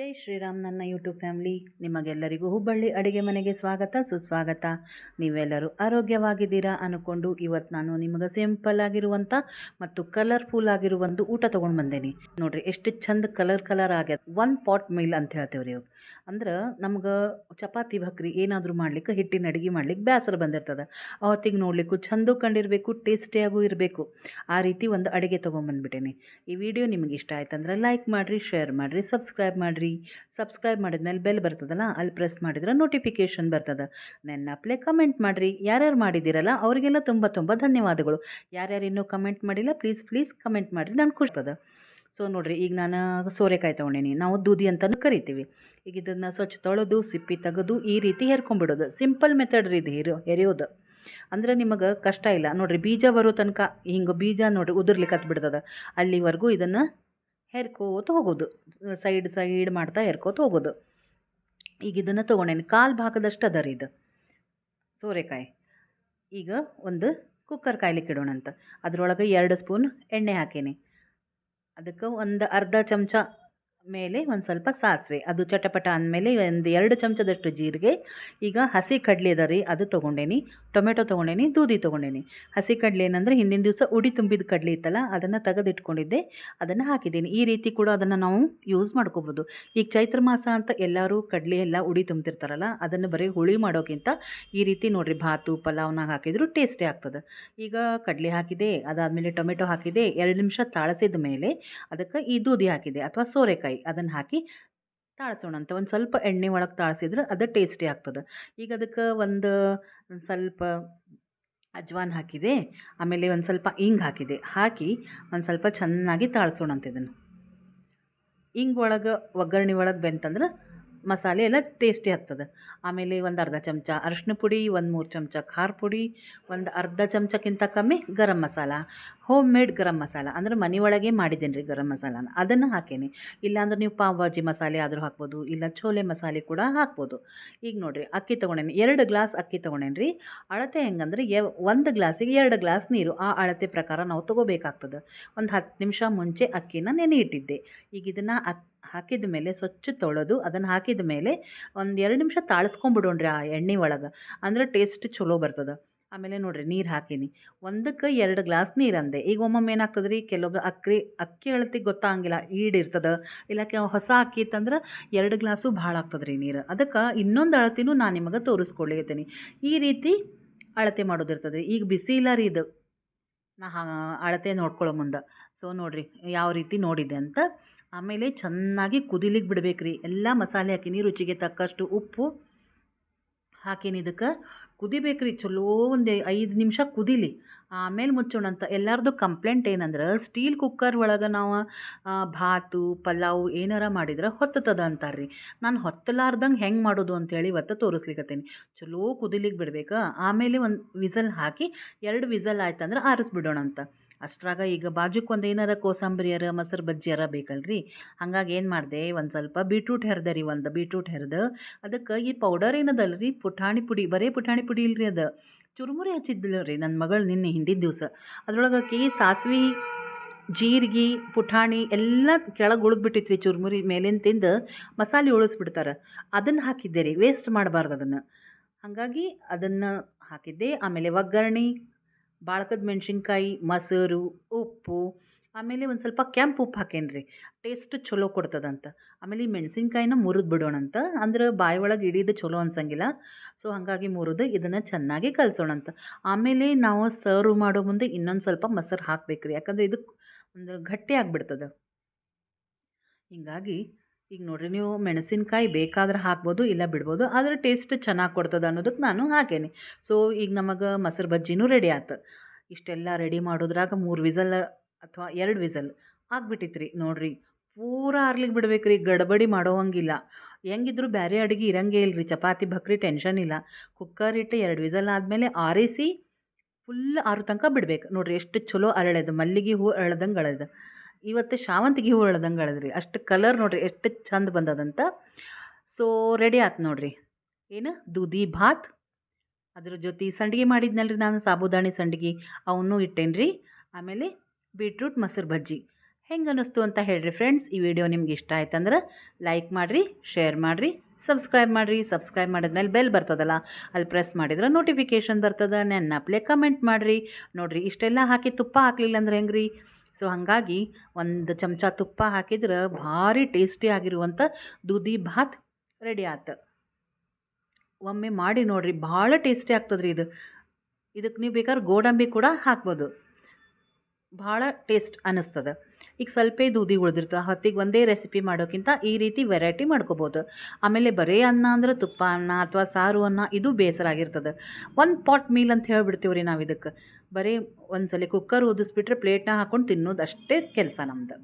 ಜೈ ಶ್ರೀರಾಮ್ ನನ್ನ YouTube family. ನಿಮಗೆಲ್ಲರಿಗೂ ಹುಬ್ಬಳ್ಳಿ ಅಡುಗೆ ಮನೆಗೆ ಸ್ವಾಗತ, ಸುಸ್ವಾಗತ. ನೀವೆಲ್ಲರೂ ಆರೋಗ್ಯವಾಗಿದ್ದೀರಾ ಅನ್ಕೊಂಡು ಇವತ್ತು ನಾನು ನಿಮಗೆ ಸಿಂಪಲ್ ಆಗಿರುವಂಥ ಮತ್ತು ಕಲರ್ಫುಲ್ ಆಗಿರುವ ಊಟ ತೊಗೊಂಡು ಬಂದೇನಿ. ನೋಡ್ರಿ ಎಷ್ಟು ಚಂದ ಕಲರ್ ಕಲರ್ ಆಗ್ಯದ. ಒನ್ ಪಾಟ್ ಮೀಲ್ ಅಂತ ಹೇಳ್ತೇವೆ ರೀ ಅಂದ್ರೆ ನಮ್ಗೆ ಚಪಾತಿ ಭಕ್ರಿ ಏನಾದರೂ ಮಾಡ್ಲಿಕ್ಕೆ ಹಿಟ್ಟಿನ ಅಡುಗೆ ಮಾಡ್ಲಿಕ್ಕೆ ಬೇಸರ ಬಂದಿರ್ತದೆ. ಅವತ್ತಿಗೆ ನೋಡ್ಲಿಕ್ಕೂ ಚಂದ ಕಂಡಿರಬೇಕು, ಟೇಸ್ಟಿಯಾಗೂ ಇರಬೇಕು. ಆ ರೀತಿ ಒಂದು ಅಡುಗೆ ತೊಗೊಂಬಂದ್ಬಿಟ್ಟೇನಿ ಈ ವಿಡಿಯೋ ನಿಮಗೆ ಇಷ್ಟ ಆಯ್ತಂದ್ರೆ ಲೈಕ್ ಮಾಡಿರಿ, ಶೇರ್ ಮಾಡಿರಿ, ಸಬ್ಸ್ಕ್ರೈಬ್ ಮಾಡಿರಿ. ಸಬ್ಸ್ಕ್ರೈಬ್ ಮಾಡಿದ್ಮೇಲೆ ಬೆಲ್ ಬರ್ತದಲ್ಲ, ಅಲ್ಲಿ ಪ್ರೆಸ್ ಮಾಡಿದ್ರೆ ನೋಟಿಫಿಕೇಶನ್ ಬರ್ತದೆ. ನೆನ್ನಪ್ಲೆ ಕಮೆಂಟ್ ಮಾಡಿರಿ. ಯಾರ್ಯಾರು ಮಾಡಿದ್ದೀರಲ್ಲ, ಅವರಿಗೆಲ್ಲ ತುಂಬ ತುಂಬ ಧನ್ಯವಾದಗಳು. ಯಾರ್ಯಾರು ಇನ್ನೂ ಕಮೆಂಟ್ ಮಾಡಿಲ್ಲ ಪ್ಲೀಸ್ ಪ್ಲೀಸ್ ಕಮೆಂಟ್ ಮಾಡಿರಿ, ನಾನು ಖುಷಿತದ ಸೊ ನೋಡಿರಿ, ಈಗ ನಾನು ಸೋರೆಕಾಯಿ ತೊಗೊಂಡೀನಿ. ನಾವು ದೂದಿ ಅಂತಲೂ ಕರಿತೀವಿ. ಈಗ ಇದನ್ನು ಸ್ವಚ್ಛ ತೊಳೆದು, ಸಿಪ್ಪಿ ತೆಗೆದು, ಈ ರೀತಿ ಹೇರ್ಕೊಂಡ್ಬಿಡೋದು. ಸಿಂಪಲ್ ಮೆಥಡ್ ರೀ ಇದು ಹೆರಿಯೋ, ಹೆರಿಯೋದು. ಅಂದ್ರೆ ನಿಮಗೆ ಕಷ್ಟ ಇಲ್ಲ. ನೋಡಿರಿ, ಬೀಜ ಬರೋ ತನಕ, ಹಿಂಗೆ ಬೀಜ ನೋಡಿರಿ, ಉದುರ್ಲಿಕ್ಕೆ ಹತ್ಬಿಡ್ತದೆ. ಅಲ್ಲಿವರೆಗೂ ಇದನ್ನು ಹೆರ್ಕೋತ ಹೋಗೋದು ಸೈಡ್ ಸೈಡ್ ಮಾಡ್ತಾ ಹೆರ್ಕೋತ ಹೋಗೋದು ಈಗ ಇದನ್ನು ತೊಗೊಂಡೇನಿ. ಕಾಲು ಭಾಗದಷ್ಟು ಅದ ರೀ ಇದು. ಸೋರೆಕಾಯಿ. ಈಗ ಒಂದು ಕುಕ್ಕರ್ ಕಾಯ್ಲಿಕ್ಕೆ ಇಡೋಣ ಅಂತ ಅದರೊಳಗೆ ಎರಡು ಸ್ಪೂನ್ ಎಣ್ಣೆ ಹಾಕೇನಿ. ಅದಕ್ಕೆ ಒಂದು ಅರ್ಧ ಚಮಚ ಮೇಲೆ ಒಂದು ಸ್ವಲ್ಪ ಸಾಸಿವೆ. ಅದು ಚಟಪಟ ಅಂದಮೇಲೆ ಒಂದು ಎರಡು ಚಮಚದಷ್ಟು ಜೀರಿಗೆ. ಈಗ ಹಸಿ ಕಡಲೆ ಅದ ರೀ ಅದು ತೊಗೊಂಡೇನಿ. ಟೊಮೆಟೊ ತೊಗೊಂಡೇನಿ, ದೂದಿ ತೊಗೊಂಡೇನಿ. ಹಸಿ ಕಡಲೆ ಏನಂದರೆ ಹಿಂದಿನ ದಿವಸ ಉಡಿ ತುಂಬಿದ ಕಡಲೆ ಇತ್ತಲ್ಲ, ಅದನ್ನು ತೆಗೆದಿಟ್ಕೊಂಡಿದ್ದೆ. ಅದನ್ನು ಹಾಕಿದ್ದೀನಿ. ಈ ರೀತಿ ಕೂಡ ಅದನ್ನು ನಾವು ಯೂಸ್ ಮಾಡ್ಕೋಬೋದು. ಈಗ ಚೈತ್ರ ಮಾಸ ಅಂತ ಎಲ್ಲರೂ ಕಡಲೆ ಎಲ್ಲ ಉಡಿ ತುಂಬ್ತಿರ್ತಾರಲ್ಲ, ಅದನ್ನು ಬರೀ ಹುಳಿ ಮಾಡೋಕ್ಕಿಂತ ಈ ರೀತಿ ನೋಡಿರಿ ಭಾತು ಪಲಾವ್ನಾಗ ಹಾಕಿದ್ರು ಟೇಸ್ಟಿ ಆಗ್ತದೆ. ಈಗ ಕಡಲೆ ಹಾಕಿದೆ, ಅದಾದಮೇಲೆ ಟೊಮೆಟೊ ಹಾಕಿದೆ, ಎರಡು ನಿಮಿಷ ತಾಳಿಸಿದ ಮೇಲೆ ಅದಕ್ಕೆ ಈ ದೂದಿ ಹಾಕಿದೆ, ಅಥವಾ ಸೋರೆಕಾಯಿ. ಅದನ್ನು ಹಾಕಿ ತಾಳ್ಸೋಣ ಅಂತ. ಒಂದು ಸ್ವಲ್ಪ ಎಣ್ಣೆ ಒಳಗೆ ತಾಳ್ಸಿದ್ರೆ ಅದು ಟೇಸ್ಟಿ ಆಗ್ತದೆ. ಈಗ ಅದಕ್ಕೆ ಒಂದು ಸ್ವಲ್ಪ ಅಜ್ವಾನ್ ಹಾಕಿದೆ, ಆಮೇಲೆ ಒಂದು ಸ್ವಲ್ಪ ಇಂಗು ಹಾಕಿದೆ. ಹಾಕಿ ಒಂದು ಸ್ವಲ್ಪ ಚೆನ್ನಾಗಿ ತಾಳ್ಸೋಣ ಅಂತ ಇದನ್ನು. ಇಂಗು ಒಳಗೆ ಒಗ್ಗರಣೆ ಒಳಗೆ ಬೆಂತಂದ್ರೆ ಮಸಾಲೆ ಎಲ್ಲ ಟೇಸ್ಟಿ ಆಗ್ತದೆ. ಆಮೇಲೆ ಒಂದು ಅರ್ಧ ಚಮಚ ಅರಶಿನ ಪುಡಿ, ಒಂದು ಮೂರು ಚಮಚ ಖಾರ ಪುಡಿ, ಒಂದು ಅರ್ಧ ಚಮಚಕ್ಕಿಂತ ಕಮ್ಮಿ ಗರಂ ಮಸಾಲ ಹೋಮ್ ಮೇಡ್ ಗರಂ ಮಸಾಲ. ಅಂದ್ರೆ ಒಳಗೆ ಮಾಡಿದ್ದೀನಿ ರೀ ಗರಂ ಮಸಾಲಾನ. ಅದನ್ನು ಹಾಕೇನಿ. ಇಲ್ಲಾಂದ್ರೆ ನೀವು ಪಾವ್ ಭಾಜಿ ಮಸಾಲೆ ಆದರೂ ಹಾಕ್ಬೋದು, ಇಲ್ಲ ಛೋಲೆ ಮಸಾಲೆ ಕೂಡ ಹಾಕ್ಬೋದು. ಈಗ ನೋಡಿರಿ, ಅಕ್ಕಿ ತೊಗೊಂಡೇನಿ. ಎರಡು ಗ್ಲಾಸ್ ಅಕ್ಕಿ ತೊಗೊಂಡೇನಿ ರೀ. ಅಳತೆ ಹೆಂಗಂದ್ರೆ ಎ, ಒಂದು ಗ್ಲಾಸಿಗೆ ಎರಡು ಗ್ಲಾಸ್ ನೀರು. ಆ ಅಳತೆ ಪ್ರಕಾರ ನಾವು ತೊಗೋಬೇಕಾಗ್ತದೆ. ಒಂದು ಹತ್ತು ನಿಮಿಷ ಮುಂಚೆ ಅಕ್ಕಿನ ನೆನೆ ಇಟ್ಟಿದ್ದೆ. ಈಗ ಇದನ್ನು ಅಕ್ ಹಾಕಿದ ಮೇಲೆ ಸ್ವಚ್ಛ ತೊಳೆದು ಅದನ್ನು ಹಾಕಿದ ಮೇಲೆ ಒಂದು ಎರಡು ನಿಮಿಷ ತಾಳಿಸ್ಕೊಂಬಿಡೋಣ್ರಿ ಆ ಎಣ್ಣೆ ಒಳಗೆ. ಅಂದ್ರೆ ಟೇಸ್ಟ್ ಚಲೋ ಬರ್ತದೆ. ಆಮೇಲೆ ನೋಡಿರಿ ನೀರು ಹಾಕೀನಿ. ಒಂದಕ್ಕೆ ಎರಡು ಗ್ಲಾಸ್ ನೀರು ಅಂದೆ. ಈಗ ಒಮ್ಮೊಮ್ಮೆ ಏನಾಗ್ತದೆ ರೀ ಕೆಲವೊಬ್ಬರು ಅಕ್ಕಿ ಅಕ್ಕಿ ಅಳತಿಗೆ ಗೊತ್ತಾಗಂಗಿಲ್ಲ ಈಡಿರ್ತದೆ ಇಲ್ಲ ಕೆ ಹೊಸ ಅಕ್ಕಿ ಇತ್ತಂದ್ರೆ ಎರಡು ಗ್ಲಾಸು ಭಾಳ ಆಗ್ತದೆ ರೀ ನೀರು. ಅದಕ್ಕೆ ಇನ್ನೊಂದು ಅಳತಿನೂ ನಾನು ನಿಮಗೆ ತೋರಿಸ್ಕೊಡ್ಲಿಕತ್ತೀನಿ. ಈ ರೀತಿ ಅಳತೆ ಮಾಡೋದಿರ್ತದೆ ಈಗ ಬಿಸಿ ಇಲ್ಲ ರೀ ಇದು. ನಾ ಅಳತೆ ನೋಡ್ಕೊಳ್ಳೋ ಮುಂದೆ. ಸೊ ನೋಡಿರಿ, ಯಾವ ರೀತಿ ನೋಡಿದೆ ಅಂತ ಆಮೇಲೆ ಚೆನ್ನಾಗಿ ಕುದಿಲಿಕ್ಕೆ ಬಿಡ್ಬೇಕು ರೀ ಎಲ್ಲ ಮಸಾಲೆ ಹಾಕಿನಿ ರುಚಿಗೆ ತಕ್ಕಷ್ಟು ಉಪ್ಪು ಹಾಕಿನಿ ಇದಕ್ಕೆ ಕುದಿಬೇಕು ರೀ ಚಲೋ ಒಂದು ಐದು ನಿಮಿಷ ಕುದೀಲಿ. ಆಮೇಲೆ ಮುಚ್ಚೋಣ ಅಂತ ಎಲ್ಲರದು ಕಂಪ್ಲೇಂಟ್ ಏನಂದ್ರೆ ಸ್ಟೀಲ್ ಕುಕ್ಕರ್ ಒಳಗೆ ನಾವು ಭಾತು, ಪಲಾವು ಏನಾರ ಮಾಡಿದ್ರೆ ಹೊತ್ತದ ಅಂತಾರೆ ರೀ ನಾನು ಹೊತ್ತಲಾರ್ದಂಗೆ ಹೆಂಗೆ ಮಾಡೋದು ಅಂಥೇಳಿ ಇವತ್ತು ತೋರಿಸ್ಲಿಕ್ಕತ್ತೀನಿ ಚಲೋ ಕುದಿಲಿಕ್ಕೆ ಬಿಡ್ಬೇಕು. ಆಮೇಲೆ ಒಂದು ವಿಸಲ್ ಹಾಕಿ ಎರಡು ವಿಸಲ್ ಆಯ್ತಂದ್ರೆ ಆರಿಸ್ಬಿಡೋಣ ಅಂತ ಅಷ್ಟ್ರಾಗ ಈಗ ಬಾಜುಕ್ಕೆ ಒಂದು ಏನಾರ ಕೋಸಂಬರಿಯರ, ಮೊಸರು ಬಜ್ಜಿಯರ ಬೇಕಲ್ರಿ. ಹಂಗಾಗಿ ಏನು ಮಾಡಿದೆ, ಒಂದು ಸ್ವಲ್ಪ ಬೀಟ್ರೂಟ್ ಹೆರ್ದೆ ರೀ ಒಂದು ಬೀಟ್ರೂಟ್ ಹೆರ್ದು. ಅದಕ್ಕೆ ಈ ಪೌಡರ್ ಏನದಲ್ಲ ರೀ ಪುಟಾಣಿ ಪುಡಿ, ಬರೀ ಪುಟಾಣಿ ಪುಡಿ ಇಲ್ರಿ ಅದು. ಚುರುಮುರಿ ಹಚ್ಚಿದ್ದಿಲ್ಲ ರೀ ನನ್ನ ಮಗಳು ನಿನ್ನೆ ಹಿಂದಿನ ದಿವಸ. ಅದ್ರೊಳಗೆ ಆಕಿ ಸಾಸ್ವೆ, ಜೀರಿಗೆ ಪುಟಾಣಿ ಎಲ್ಲ ಕೆಳಗೆ ಉಳಿದ್ಬಿಟ್ಟಿತ್ತು ರೀ ಚುರುಮುರಿ ಮೇಲಿನ ತಿಂದು ಮಸಾಲೆ ಉಳಿಸ್ಬಿಡ್ತಾರೆ. ಅದನ್ನು ಹಾಕಿದ್ದೆ ರೀ ವೇಸ್ಟ್ ಮಾಡಬಾರ್ದು ಅದನ್ನು. ಹಾಗಾಗಿ ಅದನ್ನು ಹಾಕಿದ್ದೆ. ಆಮೇಲೆ ಒಗ್ಗರಣೆ, ಬಾಳ್ಕದ ಮೆಣಸಿನ್ಕಾಯಿ, ಮೊಸರು, ಉಪ್ಪು ಆಮೇಲೆ ಒಂದು ಸ್ವಲ್ಪ ಕೆಂಪು ಉಪ್ಪು ಹಾಕೇನಿ ಟೇಸ್ಟ್ ಚಲೋ ಕೊಡ್ತದಂತ. ಆಮೇಲೆ ಈ ಮೆಣಸಿನ್ಕಾಯಿನ ಮುರಿದು ಬಿಡೋಣಂತ. ಅಂದ್ರೆ ಬಾಯಿ ಒಳಗೆ ಇಡೀದು ಚಲೋ ಅನ್ಸಂಗಿಲ್ಲ. ಸೊ ಹಾಗಾಗಿ ಮುರಿದು ಇದನ್ನು ಚೆನ್ನಾಗಿ ಕಲಸೋಣ ಅಂತ ಆಮೇಲೆ ನಾವು ಸರ್ವ್ ಮಾಡೋ ಮುಂದೆ ಇನ್ನೊಂದು ಸ್ವಲ್ಪ ಮೊಸರು ಹಾಕ್ಬೇಕು ರೀ ಯಾಕಂದರೆ ಇದು ಒಂದು ಗಟ್ಟಿ ಆಗಿಬಿಡ್ತದೆ. ಹಿಂಗಾಗಿ ಈಗ ನೋಡಿರಿ, ನೀವು ಮೆಣಸಿನಕಾಯಿ ಬೇಕಾದ್ರೆ ಹಾಕ್ಬೋದು, ಇಲ್ಲ ಬಿಡ್ಬೋದು, ಆದರೆ ಟೇಸ್ಟ್ ಚೆನ್ನಾಗಿ ಕೊಡ್ತದೆ ಅನ್ನೋದಕ್ಕೆ ನಾನು ಹಾಕೇನಿ. ಸೊ ಈಗ ನಮಗೆ ಮೊಸರು ಬಜ್ಜಿನೂ ರೆಡಿ ಆಯ್ತು ಇಷ್ಟೆಲ್ಲ ರೆಡಿ ಮಾಡೋದ್ರಾಗ ಮೂರು ವಿಸಲ್ ಅಥವಾ ಎರಡು ವಿಸಲ್ ಆಗ್ಬಿಟ್ಟಿತ್ತು ರೀ ನೋಡಿರಿ. ಪೂರ ಆರ್ಲಿಕ್ಕೆ ಬಿಡ್ಬೇಕು ರೀ ಗಡಬಡಿ ಮಾಡೋ ಹಂಗಿಲ್ಲ. ಹೆಂಗಿದ್ರು ಬೇರೆ ಅಡುಗೆ ಇರಂಗೇ ಇಲ್ಲ ರೀ ಚಪಾತಿ, ಬಕ್ರಿ ಟೆನ್ಷನ್ ಇಲ್ಲ. ಕುಕ್ಕರ್ ಇಟ್ಟು ಎರಡು ವಿಸಲ್ ಆದಮೇಲೆ ಆರಿಸಿ ಫುಲ್ ಆರು ತನಕ ಬಿಡ್ಬೇಕು. ನೋಡ್ರಿ ಎಷ್ಟು ಚಲೋ ಅರಳೆದು, ಮಲ್ಲಿಗೆ ಹೂ ಅರಳ್ದಂಗೆ ಅಳದು ಇವತ್ತು ಶಾವಂತಿಗೆ ಹೂ ಅಳ್ದಂಗೆ ಅಳದ್ರಿ ಅಷ್ಟು ಕಲರ್ ನೋಡಿರಿ, ಎಷ್ಟು ಚಂದ ಬಂದದಂತ. ಸೊ ರೆಡಿ ಆಯ್ತು ನೋಡಿರಿ. ಏನು? ದೂದಿ ಭಾತ್. ಅದ್ರ ಜೊತೆ ಸಂಡಿಗೆ ಮಾಡಿದ್ನಲ್ರಿ ನಾನು, ಸಾಬುದಾಣಿ ಸಂಡಿಗೆ. ಅವನ್ನೂ ಇಟ್ಟೇನ್ರಿ. ಆಮೇಲೆ ಬೀಟ್ರೂಟ್, ಮೊಸರು ಬಜ್ಜಿ. ಹೆಂಗೆ ಅನ್ನಿಸ್ತು ಅಂತ ಹೇಳಿರಿ ಫ್ರೆಂಡ್ಸ್ ಈ ವಿಡಿಯೋ ನಿಮ್ಗೆ ಇಷ್ಟ ಆಯ್ತಂದ್ರೆ ಲೈಕ್ ಮಾಡಿರಿ ಶೇರ್ ಮಾಡಿರಿ ಸಬ್ಸ್ಕ್ರೈಬ್ ಮಾಡಿರಿ. ಸಬ್ಸ್ಕ್ರೈಬ್ ಮಾಡಿದ್ಮೇಲೆ ಬೆಲ್ ಬರ್ತದಲ್ಲ, ಅಲ್ಲಿ ಪ್ರೆಸ್ ಮಾಡಿದ್ರೆ ನೋಟಿಫಿಕೇಷನ್ ಬರ್ತದೆ ನೆನ್ನಪ್ಲೆ ಕಮೆಂಟ್ ಮಾಡಿರಿ. ನೋಡಿರಿ, ಇಷ್ಟೆಲ್ಲ ಹಾಕಿ ತುಪ್ಪ ಹಾಕಲಿಲ್ಲ ಅಂದ್ರೆ ಹೆಂಗ್ರಿ? ಸೊ ಹಾಗಾಗಿ ಒಂದು ಚಮಚ ತುಪ್ಪ ಹಾಕಿದ್ರೆ ಭಾರಿ ಟೇಸ್ಟಿ ಆಗಿರುವಂಥ ದೂದಿ ಭಾತ್ ರೆಡಿ ಆತು. ಒಮ್ಮೆ ಮಾಡಿ ನೋಡಿರಿ, ಭಾಳ ಟೇಸ್ಟಿ ಆಗ್ತದ್ರಿ ಇದು. ಇದಕ್ಕೆ ನೀವು ಬೇಕಾದ್ರೆ ಗೋಡಂಬಿ ಕೂಡ ಹಾಕ್ಬೋದು. ಭಾಳ ಟೇಸ್ಟ್ ಅನ್ನಿಸ್ತದೆ. ಈಗ ಸ್ವಲ್ಪ ದೂದಿ ಉಳಿದಿರ್ತದೆ ಹೊತ್ತಿಗೆ ಒಂದೇ ರೆಸಿಪಿ ಮಾಡೋಕ್ಕಿಂತ ಈ ರೀತಿ ವೆರೈಟಿ ಮಾಡ್ಕೋಬೋದು. ಆಮೇಲೆ ಬರೀ ಅನ್ನ ಅಂದ್ರೆ ತುಪ್ಪ ಅನ್ನ ಅಥವಾ ಸಾರು ಅನ್ನ ಇದು ಬೇಸರ ಆಗಿರ್ತದೆ. ಒಂದು ಪಾಟ್ ಮೀಲ್ ಅಂತ ಹೇಳಿಬಿಡ್ತೀವಿ ರೀ ನಾವು ಇದಕ್ಕೆ ಬರೀ ಒಂದು ಸಲ ಕುಕ್ಕರ್ ಊದಿಸ್ಬಿಟ್ರೆ ಪ್ಲೇಟ್ನ ಹಾಕ್ಕೊಂಡು ತಿನ್ನೋದು ಅಷ್ಟೇ ಕೆಲಸ ನಮ್ದು.